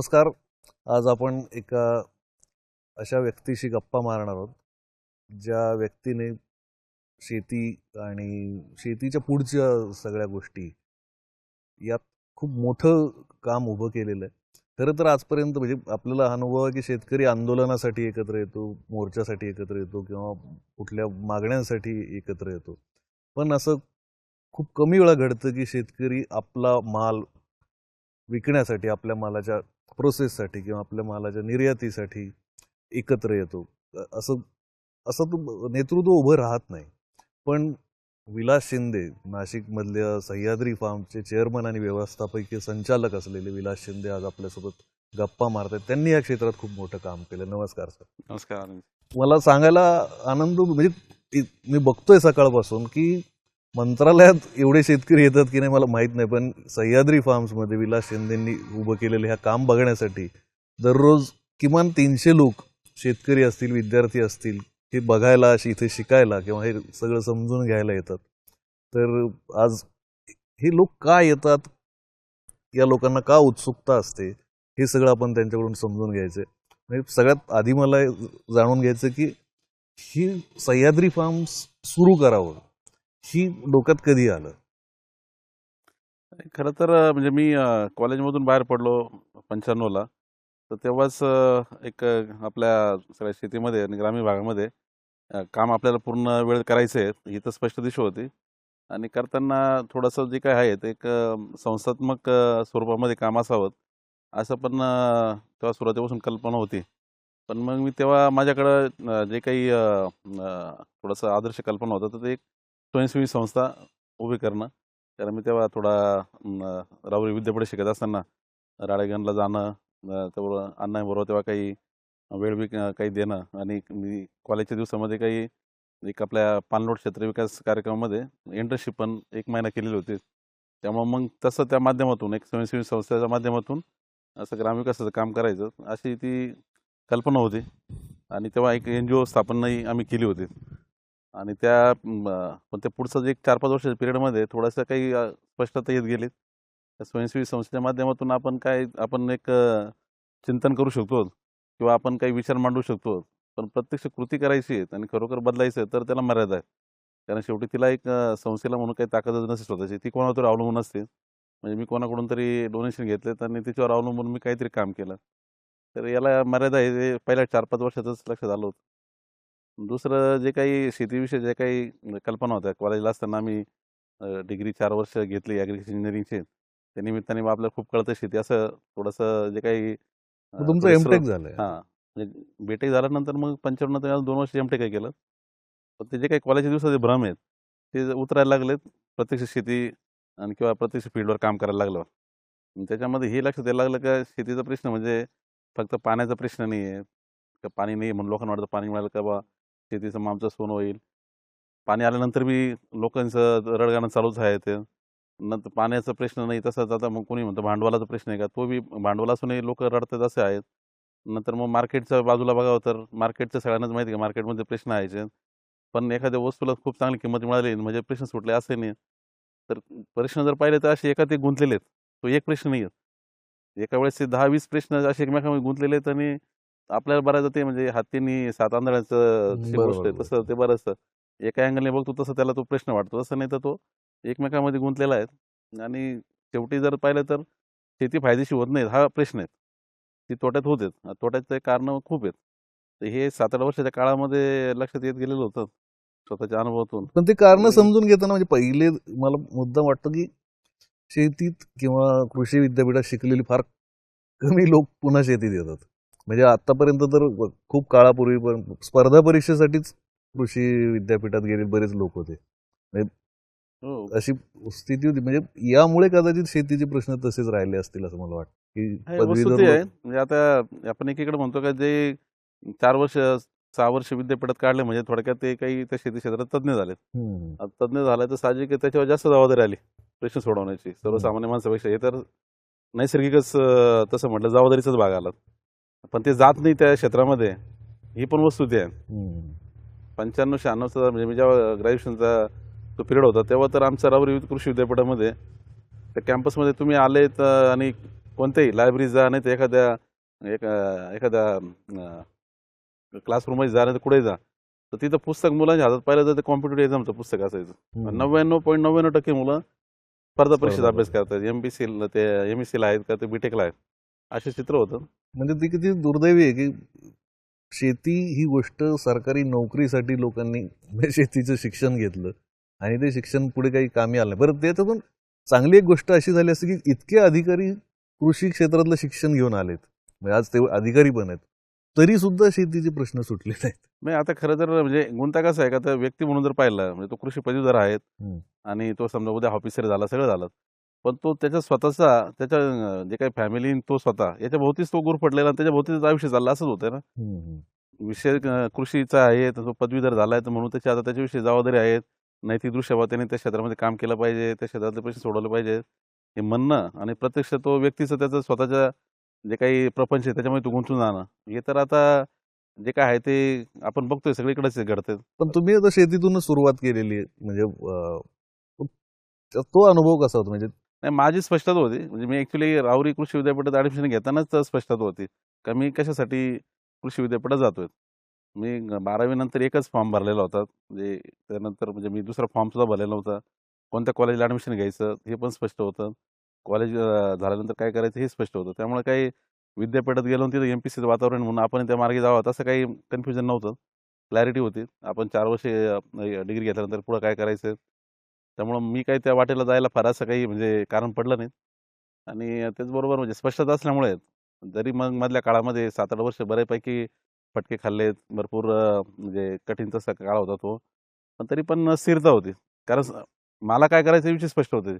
नमस्कार. आज आपण एका अशा व्यक्तीशी गप्पा मारणार आहोत ज्या व्यक्तीने शेती आणि शेतीच्या पुढच्या सगळ्या गोष्टी यात खूप मोठं काम उभं केलेलं आहे. खरं तर आजपर्यंत म्हणजे आपल्याला हा अनुभव आहे की शेतकरी आंदोलनासाठी एकत्र येतो मोर्चासाठी एकत्र येतो किंवा कुठल्या मागण्यांसाठी एकत्र येतो. पण असं खूप कमी वेळा घडतं की शेतकरी आपला माल विकण्यासाठी आपल्या मालाच्या प्रोसेससाठी किंवा आपल्या मालाच्या निर्यातीसाठी एकत्र येतो. असं असं तो नेतृत्व उभं राहत नाही. पण विलास शिंदे नाशिकमधल्या सह्याद्री फार्मचे चेअरमन आणि व्यवस्थापकीय संचालक असलेले विलास शिंदे आज आपल्यासोबत गप्पा मारतात त्यांनी या क्षेत्रात खूप मोठं काम केलं. नमस्कार सर. नमस्कार. मला सांगायला आनंद म्हणजे मी बघतोय सकाळपासून की मंत्रालयात एवढे शेतकरी येतात की नाही मला माहीत नाही पण सह्याद्री फार्म्समध्ये विलास शिंदेंनी उभं केलेलं ह्या काम बघण्यासाठी दररोज किमान तीनशे लोक शेतकरी असतील विद्यार्थी असतील हे बघायला अशी इथे शिकायला किंवा हे सगळं समजून घ्यायला येतात. तर आज हे लोक का येतात? या लोकांना का उत्सुकता असते? हे सगळं आपण त्यांच्याकडून समजून घ्यायचं म्हणजे सगळ्यात आधी मला जाणून घ्यायचं की ही सह्याद्री फार्म्स सुरू करावं. ही डोक्यात कधी आलं? खरं तर म्हणजे मी कॉलेजमधून बाहेर पडलो पंच्याण्णवला. तर तेव्हाच एक आपल्या सगळ्या शेतीमध्ये आणि ग्रामीण भागामध्ये काम आपल्याला पूर्ण वेळ करायचं आहे ही तर स्पष्ट दिशा होती. आणि करताना थोडंसं जे काय आहे ते एक संस्थात्मक स्वरूपामध्ये काम असावं असं पण तेव्हा सुरुवातीपासून कल्पना होती. पण मग मी तेव्हा माझ्याकडं जे काही थोडंसं आदर्श कल्पना होतं तर ते एक स्वयंसेवी संस्था उभी करणं. कारण मी तेव्हा थोडा रावरी विद्यापीठ शिकत असताना राळेगणला जाणं अं, अण्णाबरोबर तेव्हा काही वेळ बी काही देणं आणि मी कॉलेजच्या दिवसामध्ये काही एक आपल्या पाणलोट क्षेत्र विकास कार्यक्रमामध्ये इंटर्नशिप पण एक महिना केलेली होती. त्यामुळं मग तसं त्या माध्यमातून एक स्वयंसेवी संस्थेच्या माध्यमातून असं ग्रामविकासाचं काम करायचं. अशी ती कल्पना होती. आणि तेव्हा एक एन जी ओ स्थापनाही आम्ही केली होती. आणि त्या पण ते पुढचं जे एक चार पाच वर्षाच्या पिरियडमध्ये थोडंसं काही स्पष्टता येत गेलीत. त्या स्वयंसेवी संस्थेच्या माध्यमातून आपण काय आपण एक चिंतन करू शकतो किंवा आपण काही विचार मांडू शकतो पण प्रत्यक्ष कृती करायची आहे आणि खरोखर बदलायचं आहे तर त्याला मर्यादा आहे. कारण शेवटी तिला एक संस्थेला म्हणून काही ताकदच नसते स्वतःची ती कोणावर तरी अवलंबून असते. म्हणजे मी कोणाकडून तरी डोनेशन घेतलेत आणि त्याच्यावर अवलंबून मी काहीतरी काम केलं. तर याला मर्यादा आहे हे पहिल्या चार पाच वर्षातच लक्षात आलं होतं. दुसरं जे काही शेतीविषयी जे काही कल्पना होत्या कॉलेजला असताना आम्ही डिग्री चार वर्ष घेतली ॲग्रिकल्चर इंजिनिअरिंगचे त्या निमित्ताने आपल्याला खूप कळतं शेती. असं थोडंसं जे काही तुमचं एमटेक झालंय. हां. म्हणजे बीटेक झाल्यानंतर मग पंच्याण्णव दोन वर्ष एमटेक काय केलं. पण ते जे काही कॉलेजच्या दिवसाचे भ्रम आहेत ते उतरायला लागलेत प्रत्यक्ष शेती आणि किंवा प्रत्यक्ष फील्डवर काम करायला लागलं आणि त्याच्यामध्ये हे लक्षात यायला लागलं का शेतीचा प्रश्न म्हणजे फक्त पाण्याचा प्रश्न नाही आहे का पाणी नाही म्हणून लोकांना वाटतं पाणी मिळालं का बा? शेतीचं मग आमचं सोनं होईल. पाणी आल्यानंतर बी लोकांचं रडगाणं चालूच आहे ते. नंतर पाण्याचा प्रश्न नाही तसंच आता मग कोणी म्हणतं भांडवलाचा प्रश्न आहे का? तो बी भांडवल असूनही लोक रडतात असे आहेत. नंतर मग मार्केटच्या बाजूला बघावं तर मार्केटचं सगळ्यांनाच माहिती आहे का? मार्केटमध्ये प्रश्न आहे पण एखाद्या वस्तूला खूप चांगली किंमत मिळाली म्हणजे प्रश्न सुटले असे नाही. तर प्रश्न जर पाहिले तर असे एका ते गुंतलेले आहेत. तो एक प्रश्न नाही आहे. एका वेळेस दहा वीस प्रश्न असे एकमेकांमध्ये गुंतलेले आहेत आणि आपल्याला बऱ्याचदा ते म्हणजे हातीने सात आंधळ्याचं जी गोष्ट आहे. तसं ते बरंचसं एका अँगलने बघतो तसं त्याला तो प्रश्न वाटतो. तसं नाही तर तो एकमेकांमध्ये गुंतलेला आहे आणि शेवटी जर पाहिलं तर शेती फायदेशीर होत नाहीत हा प्रश्न आहे. ती तोट्यात होतेच तोट्याचे कारण खूप आहेत. तर हे सात आठ वर्षाच्या काळामध्ये लक्षात येत गेलेलं होतं स्वतःच्या अनुभवातून. पण ते कारण समजून घेताना म्हणजे पहिले मला मुद्दाम वाटतं की शेतीत किंवा कृषी विद्यापीठात शिकलेली फार कमी लोक पुन्हा शेतीत येतात. म्हणजे आतापर्यंत तर खूप काळापूर्वी पण स्पर्धा परीक्षेसाठीच कृषी विद्यापीठात गेले बरेच लोक होते. हो. अशी स्थिती होती. म्हणजे यामुळे कदाचित शेतीचे प्रश्न तसेच राहिले असतील असं मला वाटतं. की म्हणजे आता आपण एकीकडे म्हणतो का जे चार वर्ष सहा वर्ष विद्यापीठात काढले म्हणजे थोडक्यात ते काही त्या शेती क्षेत्रात तज्ज्ञ झाले तज्ज्ञ झाले तर साहजिक त्याच्यावर जास्त जबाबदारी आली प्रश्न सोडवण्याची. सर्वसामान्य माणसापेक्षा हे तर नैसर्गिकच तसं म्हटलं जबाबदारीचाच भाग आला. पण ते जात नाही त्या क्षेत्रामध्ये. ही पण आहे हम्म. पंच्याण्णव शहाण्णवचा म्हणजे मी जेव्हा ग्रॅज्युएशनचा तो पिरियड होता तेव्हा तर आमचा रावरी कृषी विद्यापीठामध्ये. त्या कॅम्पसमध्ये तुम्ही आले तर आणि कोणत्याही लायब्ररी जा नाही तर एखाद्या एक एखाद्या क्लासरूममध्ये जा नाही तर कुठेही जा. तर तिथं पुस्तक मुलांच्या हातात पाहिलं तर ते कॉम्पिटेटिव्ह एक्झामचं पुस्तक असायचं. नव्याण्णव पॉईंट नव्याण्णव टक्के मुलं स्पर्धा परीक्षेत स्पर्धा अभ्यास करतात. एम पी सी ते एम एस सीला आहेत का ते बीटेकला आहेत. असे चित्र होतं. म्हणजे ती किती दुर्दैवी आहे की शेती ही गोष्ट सरकारी नोकरीसाठी लोकांनी म्हणजे शेतीचं शिक्षण घेतलं आणि ते शिक्षण पुढे काही कामी आलं बरं त्याच्यातून चांगली एक गोष्ट अशी झाली असते की इतके अधिकारी कृषी क्षेत्रातलं शिक्षण घेऊन आलेत. म्हणजे आज ते अधिकारी पण आहेत. तरी सुद्धा शेतीचे प्रश्न सुटले नाहीत. नाही आता खरं तर म्हणजे गुंता कसं आहे का तर व्यक्ती म्हणून जर पाहिलं म्हणजे तो कृषी पदवीधर आहेत. आणि तो समजा उद्या ऑफिसर झाला सगळं झालं पण तो त्याच्या स्वतःचा त्याच्या जे काही फॅमिली तो स्वतः याच्या भोवतीच तो गुर पडलेला आणि त्याच्या भोवतीच आयुष्य चाललं असंच होतं ना. विषय कृषीचा आहे तो पदवीधर झालाय तर म्हणून त्याची आता त्याच्याविषयी जबाबदारी आहेत. नैतिक दृष्ट्या त्याने त्या क्षेत्रामध्ये काम केलं पाहिजे त्या क्षेत्रातले प्रश्न सोडवले पाहिजे. हे म्हणणं आणि प्रत्यक्ष तो व्यक्तीचं त्याचं स्वतःच्या जे काही प्रपंच आहे त्याच्यामध्ये तो गुंतून जाणं. हे तर आता जे काय आहे ते आपण बघतोय सगळीकडेच घडतंय. पण तुम्ही आता शेतीतूनच सुरुवात केलेली आहे. म्हणजे तो अनुभव कसा होता? म्हणजे नाही माझी स्पष्टता होती. म्हणजे मी ॲक्च्युली राहुरी कृषी विद्यापीठात ॲडमिशन घेतानाच स्पष्टता होती का मी कशासाठी कृषी विद्यापीठात जातोय? मी बारावीनंतर एकच फॉर्म भरलेला होता. म्हणजे त्यानंतर म्हणजे मी दुसरा फॉर्म सुद्धा भरलेला नव्हता. कोणत्या कॉलेजला ॲडमिशन घ्यायचं हे पण स्पष्ट होतं. कॉलेज झाल्यानंतर काय करायचं हे स्पष्ट होतं. त्यामुळे काही विद्यापीठात गेलो तिथं एम पी सीचं वातावरण म्हणून आपण त्या मार्गे जावं. असं काही कन्फ्युजन नव्हतं. क्लॅरिटी होती. आपण चार वर्षे डिग्री घेतल्यानंतर पुढं काय करायचं? त्यामुळं मी काही त्या वाटेला जायला फार असं काही म्हणजे कारण पडलं नाही. आणि त्याचबरोबर म्हणजे स्पष्टता असल्यामुळे जरी मग मधल्या काळामध्ये सात आठ वर्ष बऱ्यापैकी फटके खाल्लेत भरपूर म्हणजे कठीण तसा काळ होता तो पण तरी पण स्थिरता होती. कारण मला काय करायचं विषय स्पष्ट होते.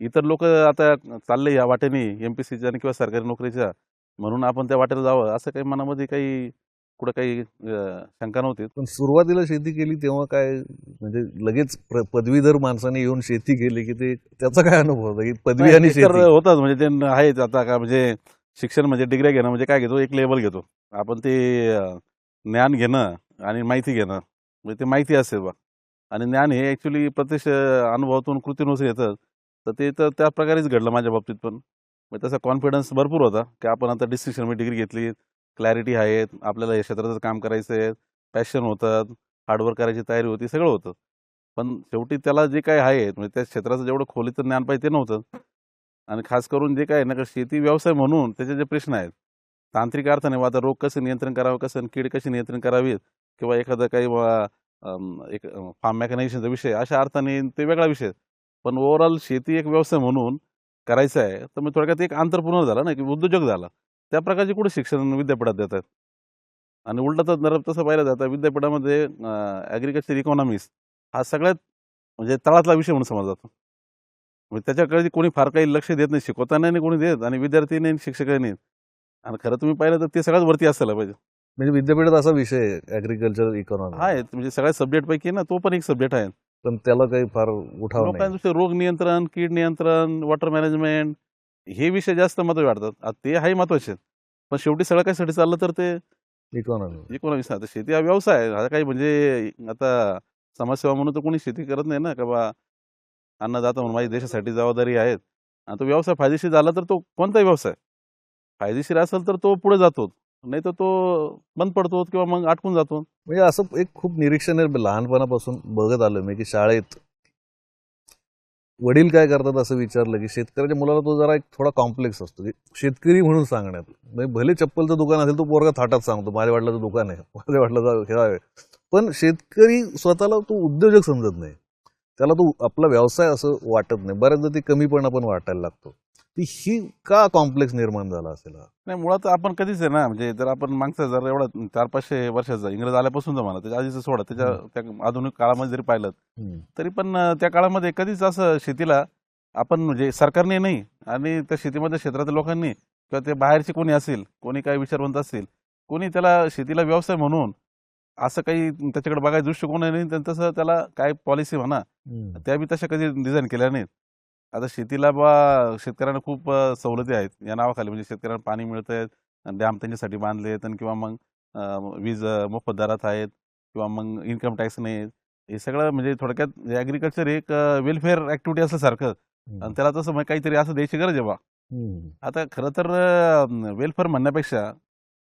इतर लोक आता चालले या वाटेने एम पी सीच्या किंवा सरकारी नोकरीच्या म्हणून आपण त्या वाटेला जावं असं काही मनामध्ये काही कुठं काही अं, शंका नव्हती. पण सुरुवातीला शेती केली तेव्हा काय म्हणजे लगेच प्र- पदवीधर माणसाने येऊन शेती केली की ते त्याचा काय अनुभव होता? की पदवी नाही, आणि ते तर शेती. होतात म्हणजे ते आहेच. आता का म्हणजे शिक्षण म्हणजे डिग्री घेणं म्हणजे काय घेतो? एक लेवल घेतो. आपण ते अं, ज्ञान घेणं आणि माहिती घेणं म्हणजे ते माहिती असेल बा. आणि ज्ञान हे ऍक्च्युली प्रत्यक्ष अनुभवातून कृतीनुसार येतं. तर ते तर त्या प्रकारेच घडलं माझ्या बाबतीत पण. म्हणजे तसा कॉन्फिडन्स भरपूर होता की आपण आता डिस्टिंक्शनमध्ये डिग्री घेतली. क्लॅरिटी आहेत आपल्याला या क्षेत्राचं काम करायचं आहे पॅशन होतं हार्डवर्क करायची तयारी होती सगळं होतं. पण शेवटी त्याला जे काय आहे म्हणजे त्या क्षेत्राचं जेवढं खोलीचं ज्ञान पाहिजे ते नव्हतं. आणि खास करून जे काय ना का शेती व्यवसाय म्हणून त्याचे जे प्रश्न आहेत तांत्रिक अर्थाने वा आता रोग कसं नियंत्रण करावं कसं कीड कशी नियंत्रण करावीत किंवा एखादं काही एक फार्म मेकॅनायझेशनचा विषय अशा अर्थाने ते वेगळा विषय पण ओव्हरऑल शेती एक व्यवसाय म्हणून करायचा आहे तर मग थोडक्यात एक आंतरपूर्ण झाला ना की उद्योजक झाला. त्या प्रकारचे कुठे शिक्षण विद्यापीठात देतात? आणि उलट तर जर तसं पाहिलं जातं विद्यापीठामध्ये ॲग्रिकल्चर इकॉनॉमिक्स हा सगळ्यात म्हणजे तळातला विषय म्हणून समजला जातो. म्हणजे त्याच्याकडे कोणी फार काही लक्ष देत नाही शिकवताना नाही कोणी देत आणि विद्यार्थी नाही शिक्षकही नाही. आणि खरं तुम्ही पाहिलं तर ते सगळ्यात वरती असायला पाहिजे. म्हणजे विद्यापीठात असा विषय ॲग्रिकल्चर इकॉनॉमी आहे म्हणजे सगळ्या सब्जेक्ट पैकी ना तो पण एक सब्जेक्ट आहे. पण त्याला काही फार उठाव लोकांचे रोग नियंत्रण कीड नियंत्रण वॉटर मॅनेजमेंट हे विषय जास्त महत्त्व वाटतात. ते आहे महत्त्वाचे पण शेवटी सगळं कशासाठी चाललं तर ते इकॉनॉमी इकॉनॉमिक्स आता शेती हा व्यवसाय आहे. आता काही म्हणजे आता समाजसेवा म्हणून तर कोणी शेती करत नाही ना. का बा अन्नदाता म्हणून माझी देशासाठी जबाबदारी आहेत. आणि तो व्यवसाय फायदेशीर झाला तर तो कोणताही व्यवसाय. फायदेशीर असेल तर तो पुढे जातो. नाही तर तो बंद पडतो किंवा मग अटकून जातो. म्हणजे असं एक खूप निरीक्षण आहे. लहानपणापासून बघत आलं मी की शाळेत वडील काय करतात असं विचारलं की शेतकऱ्याच्या मुलाला तो जरा एक थोडा कॉम्प्लेक्स असतो. की शेतकरी म्हणून सांगण्यात. म्हणजे भले चप्पलचं दुकान असेल तो पोरगा थाटात सांगतो. माझ्या वाटलाचं दुकान आहे. माझ्या वाटलं हे आहे. पण शेतकरी स्वतःला तो उद्योजक समजत नाही. त्याला तो आपला व्यवसाय असं वाटत नाही. बऱ्याचदा ते कमीपणा पण वाटायला लागतो. ती ही का कॉम्प्लेक्स निर्माण झाला असेल हा? नाही मुळात आपण कधीच आहे ना म्हणजे जर आपण मागचा जर एवढा चार पाचशे वर्षाचा इंग्रज आल्यापासून म्हणा त्याच्या आधीचं सोडा त्याच्या त्या आधुनिक काळामध्ये जरी पाहिलं हम्म. तरी पण अं, त्या काळामध्ये कधीच असं शेतीला आपण म्हणजे सरकारने नाही आणि त्या शेतीमध्ये क्षेत्रातील लोकांनी किंवा ते बाहेरचे कोणी असेल कोणी काही विचारवंत असेल कोणी त्याला शेतीला व्यवसाय म्हणून असं काही त्याच्याकडे बघायचं दृष्टिकोन नाही आणि तसं त्याला काय पॉलिसी म्हणा हम्म. त्या बी तशा कधी डिझाईन केल्या नाहीत आता शेतीला बा शेतकऱ्यांना खूप सवलती आहेत. या नावाखाली म्हणजे शेतकऱ्यांना पाणी मिळतंय डॅम त्यांच्यासाठी बांधले आहेत आणि किंवा मग वीज मोफत दरात आहेत किंवा मग इन्कम टॅक्स नाही हे सगळं म्हणजे थोडक्यात ॲग्रिकल्चर एक वेलफेअर ऍक्टिव्हिटी असल्यासारखं. आणि त्याला तसं मग काहीतरी असं द्यायची गरज आहे बा. आता खरं तर वेलफेअर म्हणण्यापेक्षा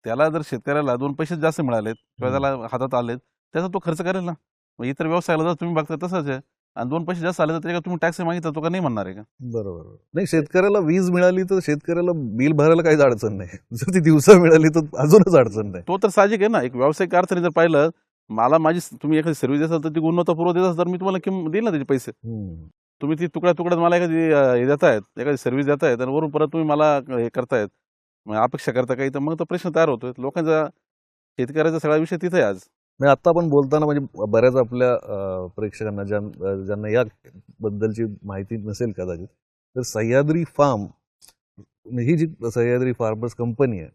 त्याला जर शेतकऱ्याला दोन पैसे जास्त मिळालेत किंवा. त्याला हातात आलेत त्याचा तो खर्च करेल ना. मग इतर व्यवसायाला जर तुम्ही बघता तसंच आहे. आणि दोन पैसे जास्त आले तर त्याच्यावर तुम्ही टॅक्स मागितला तो का नाही म्हणणार आहे का? बरोबर नाही शेतकऱ्याला वीज मिळाली तर शेतकऱ्याला बिल भरायला काहीच अडचण नाही. जर ती दिवसा मिळाली तर अजूनच अडचण नाही. तो तर साहजिक आहे ना. एक व्यावसायिक अर्थाने जर पाहिलं मला माझी तुम्ही एखादी सर्व्हिस असाल तर ती गुणवत्तापूर्व देत असाल तर मी तुम्हाला किंमत देईल ना त्याचे पैसे. तुम्ही ती तुकड्या तुकड्यात मला एखादी हे देतायत एखादी सर्व्हिस देतायत आणि वरून परत तुम्ही मला हे करतायत. अपेक्षा करता काही तर मग तो प्रश्न तयार होतोय. लोकांचा शेतकऱ्याचा सगळा विषय तिथे आज. म्हणजे आत्ता आपण बोलताना म्हणजे बऱ्याच आपल्या प्रेक्षकांना ज्यां ज्यांना या बद्दलची माहिती नसेल कदाचित तर सह्याद्री फार्म ही जी सह्याद्री फार्मर्स कंपनी आहे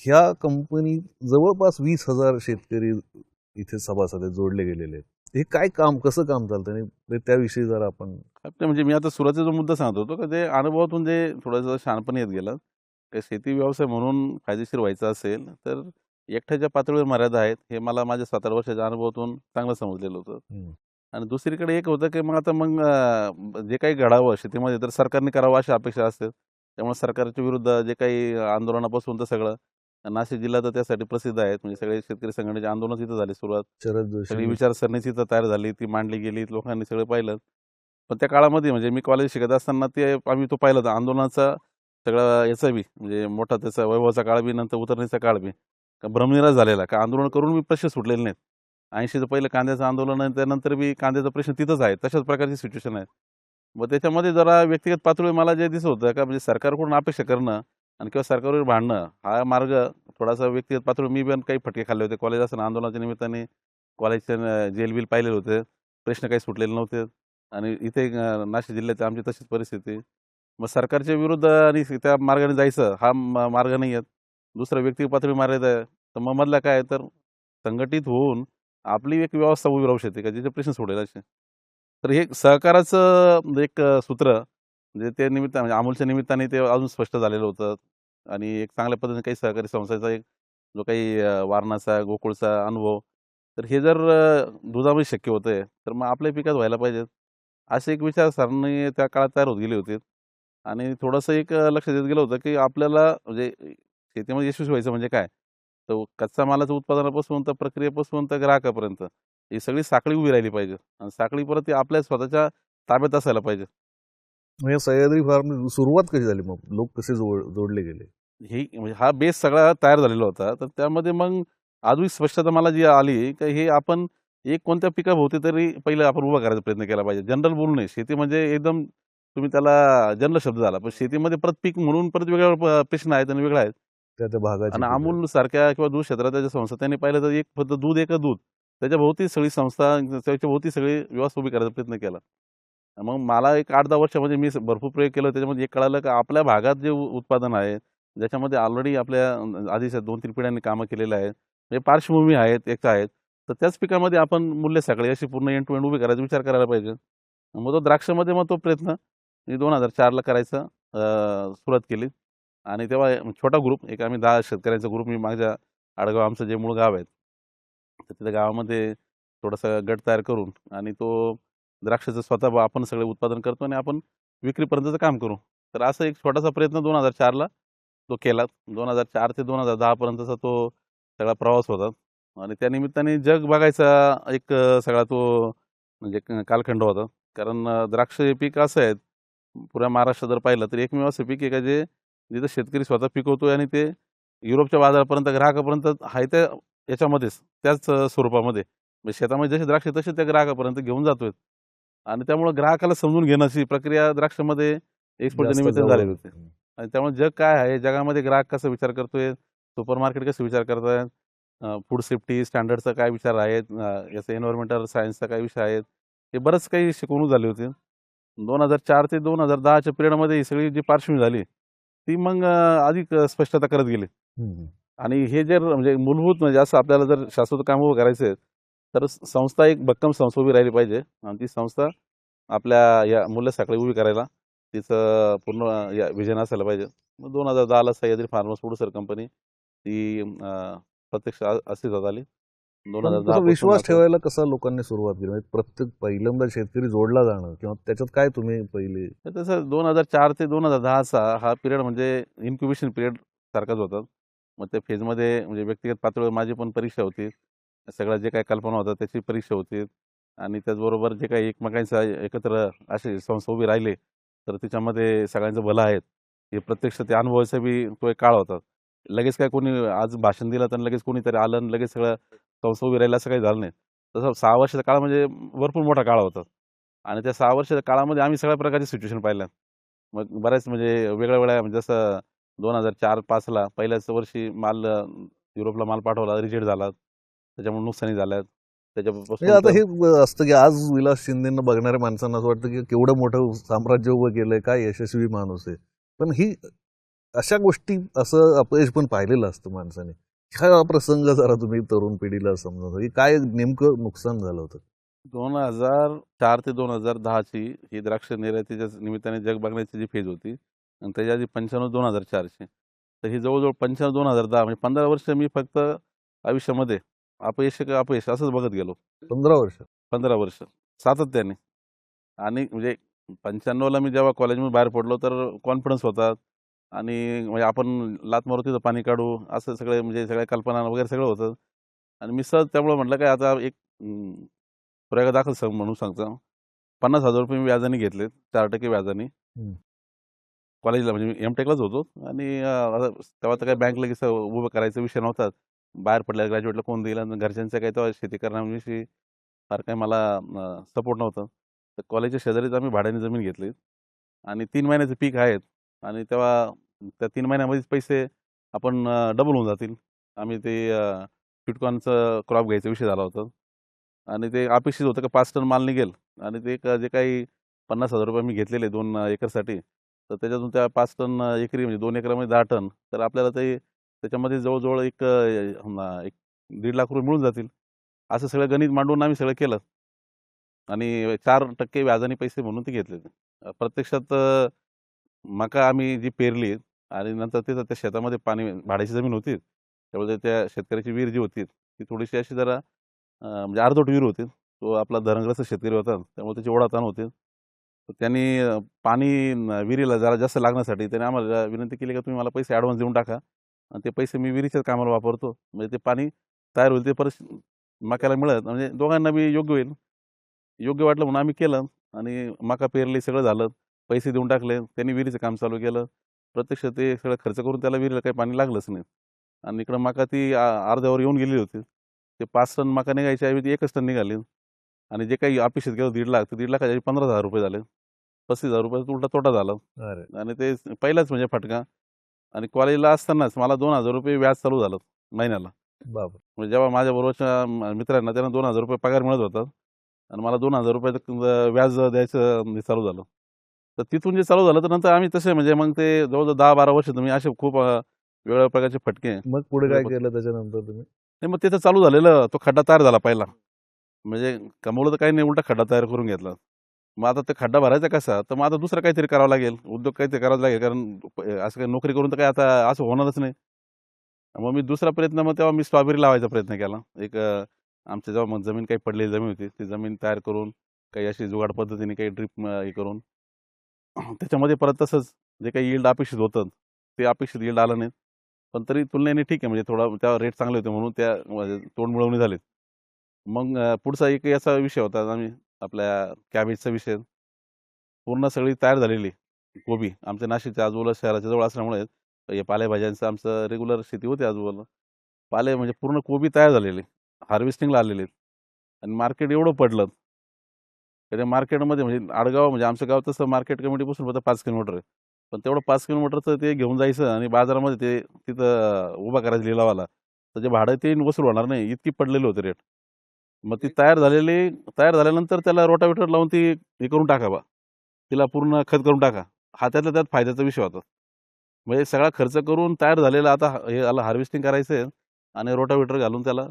ह्या कंपनी जवळपास वीस हजार शेतकरी इथे सभासद जोडले गेलेले आहेत. हे काय काम कसं काम चालतं? आणि ते त्याविषयी जरा आपण म्हणजे मी आता सुरुवातीचा जो मुद्दा सांगत होतो का ते अनुभवातून जे थोडंसं शहाणपण येत गेलं. की शेती व्यवसाय म्हणून फायदेशीर व्हायचा असेल तर एकट्याच्या पातळीवर मर्यादा आहेत हे मला माझ्या सतरा वर्षाच्या अनुभवातून चांगलं समजलेलं होतं. आणि दुसरीकडे एक होतं की मग आता मग जे काही घडावं शेतीमध्ये तर सरकारने करावं अशी अपेक्षा असते. त्यामुळे सरकारच्या विरुद्ध जे काही आंदोलनापासून तर सगळं नाशिक जिल्हा तर त्यासाठी प्रसिद्ध आहेत. म्हणजे सगळे शेतकरी संघटनेचे आंदोलन तिथं झाले सुरुवात. सगळी विचारसरणी तिथं तयार झाली ती मांडली गेली लोकांनी सगळं पाहिलं. पण त्या काळामध्ये म्हणजे मी कॉलेज शिकत असताना ते आम्ही तो पाहिलं होतं. आंदोलनाचा सगळा याचा बी म्हणजे मोठा त्याचा वैभवाचा काळ बी नंतर उतरणीचा काळ बी. का भ्रमनिराश झालेला? का आंदोलन करून बी प्रश्न सुटलेले नाहीत? ऐंशीचं पहिलं कांद्याचं आंदोलन आणि त्यानंतर बी कांद्याचा प्रश्न तिथंच आहे. तशाच प्रकारची सिच्युएशन आहे. मग त्याच्यामध्ये जरा व्यक्तिगत पातळीवर मला जे दिसत होतं का म्हणजे सरकारकडून अपेक्षा करणं आणि किंवा सरकारवर भांडणं हा मार्ग थोडासा व्यक्तिगत पातळीवर मी पण काही फटके खाल्ले होते. कॉलेज असताना आंदोलनाच्या निमित्ताने कॉलेजच्या जेल बिल पाहिलेले होते. प्रश्न काही सुटलेले नव्हते. आणि इथे नाशिक जिल्ह्यात आमची तशीच परिस्थिती. मग सरकारच्या विरुद्ध आणि त्या मार्गाने जायचं हा मार्ग नाही आहेत. दुसरा व्यक्ती पातळी मार्ग आहे. तर मग मधला काय तर संघटित होऊन आपली एक व्यवस्था उभी राहू शकते का? जिचे प्रश्न सोडेल असे तर हे सहकाराचं म्हणजे एक सूत्र म्हणजे ते निमित्त म्हणजे अमूलच्या निमित्ताने ते अजून स्पष्ट झालेलं होतं. आणि एक चांगल्या पद्धतीने काही सहकारी संस्थांचा एक जो काही वारणाचा गोकुळचा अनुभव तर हे जर दुधामध्ये शक्य होतंय तर मग आपल्या पिकात व्हायला पाहिजेत. असे एक विचारसरणी त्या काळात तयार होत गेली होती. आणि थोडंसं एक लक्ष देत गेलं होतं की आपल्याला म्हणजे शेतीमध्ये यशस्वी व्हायचं म्हणजे काय? तर कच्चा मालाचं उत्पादनापासून तर प्रक्रियेपासून तर ग्राहकापर्यंत. ही सगळी साखळी उभी राहिली पाहिजे आणि साखळी परत ती आपल्या स्वतःच्या ताब्यात असायला पाहिजे. या सह्याद्री फार्म सुरुवात कशी झाली? मग लोक कसे जोड जोडले गेले? ही म्हणजे हा बेस सगळा तयार झालेला होता. तर त्यामध्ये मग अजून स्पष्टता मला जी आली की हे आपण एक कोणत्या पिकाभोवती तरी पहिलं आपण उभा करायचा प्रयत्न केला पाहिजे. जनरल बोलू नये. शेती म्हणजे एकदम तुम्ही त्याला जनरल शब्द झाला. पण शेतीमध्ये परत पीक म्हणून परत वेगळ्या प्रश्न आहेत आणि वेगळा आहेत. त्या त्या भागाची आणि. अमूल सारख्या किंवा दूध क्षेत्रात त्याच्या संस्था त्यांनी पाहिलं तर एक फक्त दूध एक दूध. त्याच्या भोवती सगळी संस्था त्याच्या भोवती सगळी व्यवस्था उभी करायचा प्रयत्न केला. मग मला एक आठ दहा वर्षामध्ये मी भरपूर प्रयोग केला. त्याच्यामध्ये एक कळालं की आपल्या भागात जे उत्पादन आहे ज्याच्यामध्ये ऑलरेडी आपल्या आधीच्या दोन तीन पिढ्यांनी कामं केलेलं आहे म्हणजे पार्श्वभूमी आहेत एक आहेत तर त्याच पिकामध्ये आपण मूल्य साखळी अशी पूर्ण एंड टू एंड उभी करायचा विचार करायला पाहिजे. मग तो द्राक्षामध्ये मग तो प्रयत्न मी दोन हजार चारला करायचा सुरुवात केली. आणि तेव्हा छोटा ग्रुप एक आम्ही दहा शेतकऱ्यांचा ग्रुप मी माझ्या आडगाव आमचं जे मूळ गाव आहे तर तिथे गावामध्ये थोडासा गट तयार करून आणि तो द्राक्षाचं स्वतः आपण सगळे उत्पादन करतो आणि आपण विक्रीपर्यंतचं काम करू. तर असा एक छोटासा प्रयत्न दोन हजार चारला तो केला. दोन हजार चार ते दोन हजार दहापर्यंतचा तो सगळा प्रवास होता आणि त्या निमित्ताने जग बघायचा एक सगळा तो म्हणजे कालखंड होता. कारण द्राक्ष हे पीक असं आहे पुऱ्या महाराष्ट्रात जर पाहिलं तर एकमेव असं पीक आहे का जे जिथं शेतकरी स्वतः पिकवतोय आणि ते युरोपच्या बाजारापर्यंत ग्राहकापर्यंत आहे त्या याच्यामध्येच त्याच स्वरूपामध्ये. म्हणजे शेतामध्ये जसे द्राक्ष तसे त्या ग्राहकापर्यंत घेऊन जातोय आणि त्यामुळे ग्राहकाला समजून घेण्याची प्रक्रिया द्राक्षामध्ये एक्सपोर्टच्या जवळ झालेली होती. आणि त्यामुळे जग काय आहे जगामध्ये ग्राहक कसा विचार करतोय सुपर मार्केट कसं विचार करतायत फूड सेफ्टी स्टँडर्डचा काय विचार आहेत याचं एन्व्हायरमेंटल सायन्सचा काय विषय आहेत हे बरंच काही शिकवणूक झाली होती. दोन हजार चार ते दोन हजार दहाच्या पिरियडमध्ये ही सगळी जी पार्श्वभूमी झाली ती मग अधिक स्पष्टता करत गेली. आणि हे जर म्हणजे मूलभूत म्हणजे असं आपल्याला जर शाश्वत काम उभं करायचं तर संस्था एक भक्कम संस्था उभी राहिली पाहिजे. आणि ती संस्था आपल्या या मूल्य साखळी उभी करायला तिचं पूर्ण या विजन असायला पाहिजे. मग दोन हजार दहाला सह्याद्री फार्मर्स प्रोड्युसर कंपनी ती प्रत्यक्ष अस्तित्वात आली. दोन हजार दहा विश्वास ठेवायला कसा लोकांनी सुरुवात केली? म्हणजे प्रत्येक पहिल्यांदा शेतकरी जोडला जाणं किंवा त्याच्यात काय तुम्ही पहिले? तसं दोन हजार चार ते दोन हजार दहाचा हा पिरियड म्हणजे इन्क्युबेशन पिरियड सारखाच होता. मग त्या फेजमध्ये म्हणजे व्यक्तिगत पातळीवर माझी पण परीक्षा होती. सगळ्या जे काही कल्पना होत्या त्याची परीक्षा होती. आणि त्याचबरोबर जे काही एकमेकांचा एकत्र असे संस्था उभी राहिले तर त्याच्यामध्ये सगळ्यांचं भलं आहेत. हे प्रत्यक्ष ते अनुभवाचा बी तो एक काळ होता. लगेच काय कोणी आज भाषण दिलं तर लगेच कोणीतरी आलं लगेच सगळं संस्था उभी राहिलं असं काही झालं नाही. तसं सहा वर्षाचा काळ म्हणजे भरपूर मोठा काळ होता. आणि त्या सहा वर्षाच्या काळामध्ये आम्ही सगळ्या प्रकारचे सिच्युएशन पाहिल्या. मग बऱ्याच म्हणजे वेगळ्या वेगळ्या म्हणजे जसं दोन हजार चार पाचला पहिल्याच वर्षी माल युरोपला माल पाठवला रिजेक्ट झाला. त्याच्यामुळे नुकसानी झाल्यात. त्याच्यापासून म्हणजे आता हे असतं की आज विलास शिंदेना बघणाऱ्या माणसांना असं वाटतं की केवढं मोठं साम्राज्य उभं केलंय काय यशस्वी माणूस आहे. पण ही अशा गोष्टी असं अपयश पण पाहिलेलं असतं माणसाने. हा प्रसंग जरा तुम्ही तरुण पिढीला समजा की काय नेमकं नुकसान झालं होतं? दोन हजार चार ते दोन हजार दहाची ही द्राक्ष निर्यातीच्या निमित्ताने जग बघण्याची जी फेज होती आणि त्याच्या आधी पंच्याण्णव दोन हजार चारची तर ही जवळजवळ पंच्याण्णव दोन हजार दहा म्हणजे पंधरा वर्ष मी फक्त आयुष्यामध्ये अपयश का अपयश असंच बघत गेलो. पंधरा वर्ष? पंधरा वर्ष. सातत्याने. आणि म्हणजे पंच्याण्णवला मी जेव्हा कॉलेजमधून बाहेर पडलो तर कॉन्फिडन्स होता. आणि म्हणजे आपण लात मारू तिथं पाणी काढू असं सगळे म्हणजे सगळ्या कल्पना वगैरे सगळं होतं. आणि मी सहज त्यामुळं म्हटलं काय आता एक प्रयोग दाखल सांग म्हणून सांगतो. पन्नास हजार रुपये मी व्याजाने घेतले चार टक्के व्याजाने. कॉलेजला म्हणजे एम टेकलाच होतो आणि तेव्हा तर काय बँक लगेच उभं करायचा विषय नव्हता. बाहेर पडल्या ग्रॅज्युएटला कोण देईल आणि घरच्यांचं काही तेव्हा शेती करण्याविषयी फार काही मला सपोर्ट नव्हता. तर कॉलेजच्या शेजारीच आम्ही भाड्याने जमीन घेतली. आणि तीन महिन्याचे पीक आहेत. आणि तेव्हा त्या तीन महिन्यामध्येच पैसे आपण डबल होऊन जातील. आम्ही ते फिटकॉनचं क्रॉप घ्यायचा विषय झाला होता. आणि ते अपेक्षित होतं का पाच टन माल निघेल. आणि ते एक जे काही पन्नास हजार रुपये मी घेतलेले दोन एकरसाठी तर त्याच्यातून त्या पाच टन एकरी म्हणजे दोन एकरामध्ये दहा टन तर आपल्याला ते त्याच्यामध्ये जवळजवळ एक एक दीड लाख रुपये मिळून जातील. असं सगळं गणित मांडून आम्ही सगळं केलं. आणि चार टक्के व्याजाने पैसे म्हणून ते घेतले प्रत्यक्षात मका आम्ही जी पेरली आणि नंतर तिथं त्या शेतामध्ये पाणी भाड्याची जमीन होती. त्यामुळे त्या शेतकऱ्याची विहीर जी होती ती थोडीशी अशी जरा म्हणजे अर्धवट विहीर होती. तो आपला धरणग्रस्त शेतकरी होता. त्यामुळे त्याची ओढाताण होते. तर त्यांनी पाणी विहिरीला जरा जास्त लागण्यासाठी त्याने आम्हाला विनंती केली का तुम्ही मला पैसे ॲडव्हान्स देऊन टाका. आणि ते पैसे मी विहिरीच्याच कामाला वापरतो. म्हणजे ते पाणी तयार होईल ते परत मक्याला मिळत. म्हणजे दोघांना बी योग्य होईल. योग्य वाटलं म्हणून आम्ही केलं. आणि मका पेरली सगळं झालं. पैसे देऊन टाकले. त्यांनी विहिरीचं काम चालू केलं. प्रत्यक्ष ते सगळं खर्च करून त्याला विहिरीला काही पाणी लागलंच नाही. आणि इकडं मका ती अर्ध्यावर येऊन गेली होती. ते पाच टन मका निघायच्या ऐवजी एकच टन निघाली. आणि जे काही अपेक्षित गेलं दीड लाख ते दीड लाखाच्या पंधरा हजार रुपये झाले. पस्तीस हजार रुपयाचा उलटा तोटा झाला. आणि ते पहिलाच म्हणजे फटका. आणि कॉलेजला असतानाच मला दोन हजार रुपये व्याज चालू झालं महिन्याला. म्हणजे जेव्हा माझ्या बरोबरच्या मित्रांना त्यांना दोन हजार रुपये पगार मिळत होता. आणि मला दोन हजार रुपयाचं व्याज द्यायचं चालू झालं. तर तिथून जे चालू झालं तर नंतर आम्ही तसे म्हणजे मग ते जवळजवळ दहा बारा वर्ष तुम्ही असे खूप अं, वेगवेगळ्या प्रकारचे फटके मग पुढे काय. केलं त्याच्यानंतर तुम्ही? नाही मग तिथं चालू झालेलं तो खड्डा तयार झाला पहिला. म्हणजे कमवलं तर काही नाही उलटा खड्डा तयार करून घेतला. मग आता ते खड्डा भरायचा कसा? तर मग आता दुसरं काहीतरी करावं लागेल उद्योग काहीतरी करावं लागेल कारण प- असं काही नोकरी करून तर काय आता असं होणारच नाही. मग मी दुसरा प्रयत्न मग तेव्हा मी स्ट्रॉबेरी लावायचा प्रयत्न केला. एक अं, आमच्या जेव्हा मग जमीन काही पडलेली जमीन होती ती जमीन तयार करून काही अशी जुगाड पद्धतीने काही ड्रिप हे करून त्याच्यामध्ये परत तसंच जे काही यील्ड अपेक्षित होतं ते अपेक्षित यील्ड आलं नाही पण तरी तुलनेने ठीक आहे म्हणजे थोडा त्या रेट चांगले होते म्हणून त्या म्हणजे तोंड मिळवणी झाले मग पुढचा एक याचा विषय होता आम्ही आपल्या कॅबेजचा विषय. पूर्ण सगळी तयार झालेली कोबी आमच्या नाशिकच्या आजूबाजूला शहराच्या जवळ असल्यामुळे या पालेभाज्यांचं आमचं रेग्युलर शेती होती आजूबाजूला. पाले म्हणजे पूर्ण कोबी तयार झालेली हार्वेस्टिंगला आलेली. आणि मार्केट एवढं पडलं कारण मार्केटमध्ये म्हणजे आडगाव म्हणजे आमचं गाव तसं मार्केट कमिटीपासून फक्त पाच किलोमीटर आहे. पण तेवढं पाच किलोमीटरचं ते घेऊन जायचं आणि बाजारामध्ये ते तिथं उभा करायचं लिलावाला. तर जे भाडं ते वसूल होणार नाही इतकी पडलेली होती रेट. मग ती तयार झालेली तयार झाल्यानंतर त्याला रोटावेटर लावून ती हे करून टाका बा तिला पूर्ण खत करून टाका. हा त्यातल्या त्यात फायद्याचा विषय होता. म्हणजे सगळा खर्च करून तयार झालेला आता हे आला हार्वेस्टिंग करायचं आहे आणि रोटावेटर घालून त्याला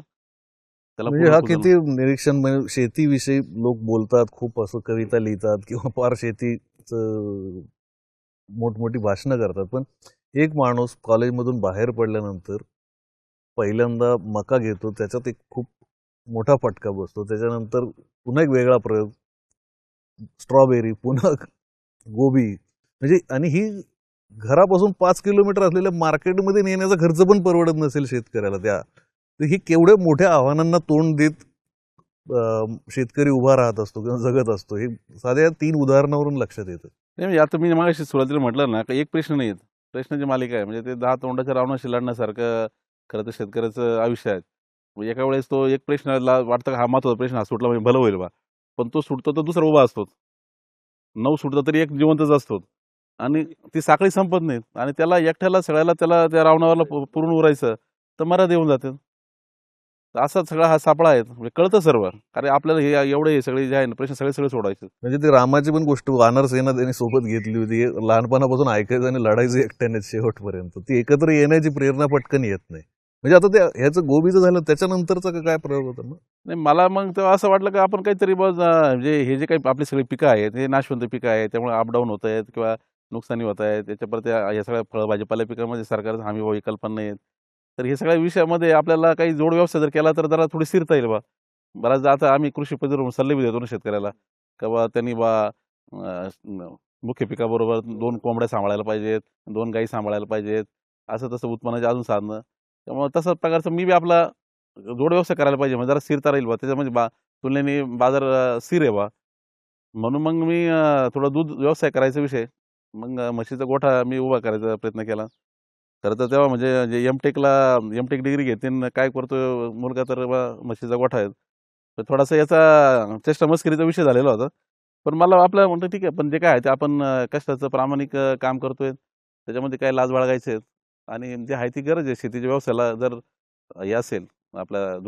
म्हणजे हा किती निरीक्षण म्हणजे शेतीविषयी लोक बोलतात खूप असं कविता लिहितात किंवा फार शेतीच मोठमोठी भाषणं करतात. पण एक माणूस कॉलेजमधून बाहेर पडल्यानंतर पहिल्यांदा मका घेतो त्याच्यात एक खूप मोठा फटका बसतो. त्याच्यानंतर पुन्हा एक वेगळा प्रयोग स्ट्रॉबेरी पुन्हा गोबी. म्हणजे आणि ही घरापासून पाच किलोमीटर असलेल्या मार्केटमध्ये नेण्याचा खर्च पण परवडत नसेल शेतकऱ्याला त्या तर ही केवढ्या मोठ्या आव्हानांना तोंड देत शेतकरी उभा राहत असतो किंवा जगत असतो हे साध्या तीन उदाहरणावरून लक्षात येतं. नाही म्हणजे आता मी मागाशी सुरुवातीला म्हटलं ना का एक प्रश्न नाही प्रश्नाची मालिका आहे. म्हणजे ते दहा तोंडाच्या रावणाशी लढण्यासारखं खरं तर शेतकऱ्याचं आयुष्य आहे. म्हणजे एका वेळेस तो एक प्रश्नाला वाटतं का हा महत्त्वाचा प्रश्न हा सुटला म्हणजे भलं होईल बा. पण तो सुटतो तर दुसरा उभा असतो. नऊ सुटतो तरी एक जिवंतच असतो. आणि ती साखळी संपत नाही आणि त्याला एकट्याला सगळ्याला त्याला त्या रावणावरला पूर्ण पुरून उरायचं तर मर्यादा येऊन जाते. असा सगळा हा सापळा आहे. म्हणजे कळतं सर्व. कारण आपल्याला हे एवढे हे सगळे जे आहे ना प्रश्न सगळे सगळे सोडवायचे. म्हणजे ते रामाची पण गोष्ट वानर सेना त्यांनी सोबत घेतली होती. लहानपणापासून ऐकायचं आणि लढायचं एकट्याने शेवटपर्यंत. ती एकत्र येण्याची प्रेरणा पटकन येत नाही. म्हणजे आता ते ह्याचं गोबीचं झालं त्याच्यानंतरचा काय प्रयोग होता मग? नाही मला मग तेव्हा असं वाटलं की आपण काहीतरी बस म्हणजे हे जे काही आपली सगळी पिकं आहेत हे नाशवंत पिकं आहेत त्यामुळे अपडाऊन होत आहेत किंवा नुकसानी होत आहेत. त्याच्यावर त्या या सगळ्या फळ भाजीपाला पिकांमध्ये सरकारचं हमी भावी कल्पना नाही तर हे सगळ्या विषयामध्ये आपल्याला काही जोड व्यवसाय जर केला तर जरा थोडी स्थिरता येईल बा. बराचदा आता आम्ही कृषी पद्धतीवर सल्ले बी देतो ना शेतकऱ्याला का बा त्यांनी बा मुख्य पिकाबरोबर दोन कोंबड्या सांभाळायला पाहिजेत दोन गाई सांभाळायला पाहिजेत असं तसं उत्पन्नाचे अजून साधनं. त्यामुळे तसं प्रकारचं मी बी आपला जोड व्यवसाय करायला पाहिजे म्हणजे जरा स्थिरता राहील बा. त्याच्यामध्ये म्हणजे बा तुलनेने बाजार स्थिर आहे बा. म्हणून मग मी थोडा दूध व्यवसाय करायचा विषय. मग म्हशीचा गोठा मी उभा करायचा प्रयत्न केला. खरं तर तेव्हा म्हणजे जे एम टेकला एम टेक डिग्री घेतीन काय करतो मुलगा तर बा म्हशीचा गोठा आहे. तर थोडासा याचा चेष्टा मस्करीचा विषय झालेला होता. पण मला आपलं म्हणतो ठीक आहे पण जे काय आहे ते आपण कष्टाचं प्रामाणिक काम करतोय. त्याच्यामध्ये काय लाज बाळगायचे आहेत? आणि जे आहे ती गरज आहे शेतीच्या व्यवसायाला जर हे असेल आपल्या